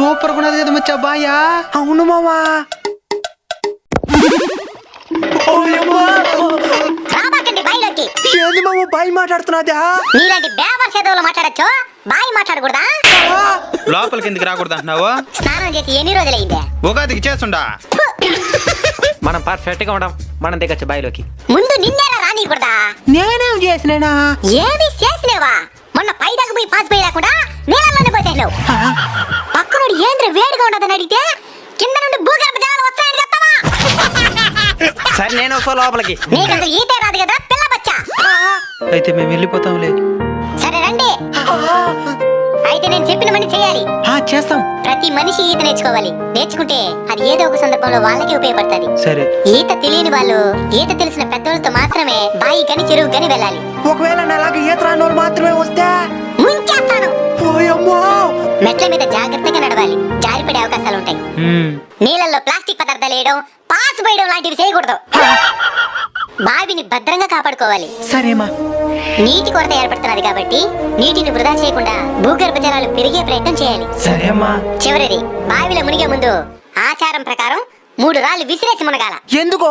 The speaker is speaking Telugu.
సూపర్ ఉన్నది కదా మచ్చా బాయా? అవును మావా. రాబాకండి బాయిలోకి. ఏంది మామ బాయ్ మాట్లాడుతున్నదా? నీలాంటి బేవర్ సేదవులు మాట్లాడచ్చు? బాయి మాట్లాడకూడదా? లోపలికి ఎందుకు రాకూడదు అంటున్నావు? స్నానం చేసి ఎన్ని రోజులైందే? ఉగాదికి చేస్తుండా? మనం పర్ఫెక్ట్గా ఉండం. మనం దిగచ్చు బాయిలోకి. ముందు నిన్నేలా నేనేం చేసినా ఏమి చేసినేవా మొన్న పై దాకా పోయి పాస్ పోయి రాకుండా నీళ్ళలోనే పక్కనుడు ఏంద్ర వేడిగా ఉండదని అడిగితే కింద నుండి భూగర్భ జలాలు వస్తాయని చెప్తావా? సరే నేను వస్తా లోపలికి. నీకు అసలు ఈతే రాదు కదా పిల్ల బచ్చా. అయితే మేము వెళ్ళిపోతాంలే. సరే రండి. అయితే నేను చెప్పిన పని చేయాలి. ఆ, చేస్తాం. ప్రతి మనిషి ఈత నేర్చుకోవాలి. నేర్చుకుంటే అది ఏదో ఒక సందర్భంలో వాళ్ళకి ఉపయోగపడుతుంది. సరే. ఈత తెలియని వాళ్ళు ఈత తెలిసిన పెద్దోళ్ళతో మాత్రమే బాయి గని చెరువు గని వెళ్ళాలి. ఒకవేళ నాలాగా ఈత రాని వాళ్ళు మాత్రమే వస్తే మెట్ల మీద జాగ్రత్తగా నడవాలి. జారిపడే అవకాశాలు ఉంటాయి. నీళ్ళల్లో ప్లాస్టిక్ పదార్థాలు వేయడం పాస్ పోయడం లాంటివి చేయకూడదు. బావిని భద్రంగా కాపాడుకోవాలి. సరేమా. నీటి కొరత ఏర్పడుతున్నది కాబట్టి నీటిని వృధా చేయకుండా భూగర్భ జలాలు పెరిగే ప్రయత్నం చేయాలి. సరేమ్మా చివరిది బావిలో మునిగే ముందు ఆచారం ప్రకారం మూడు రాళ్ళు విసిరేసి మునగాల. ఎందుకో?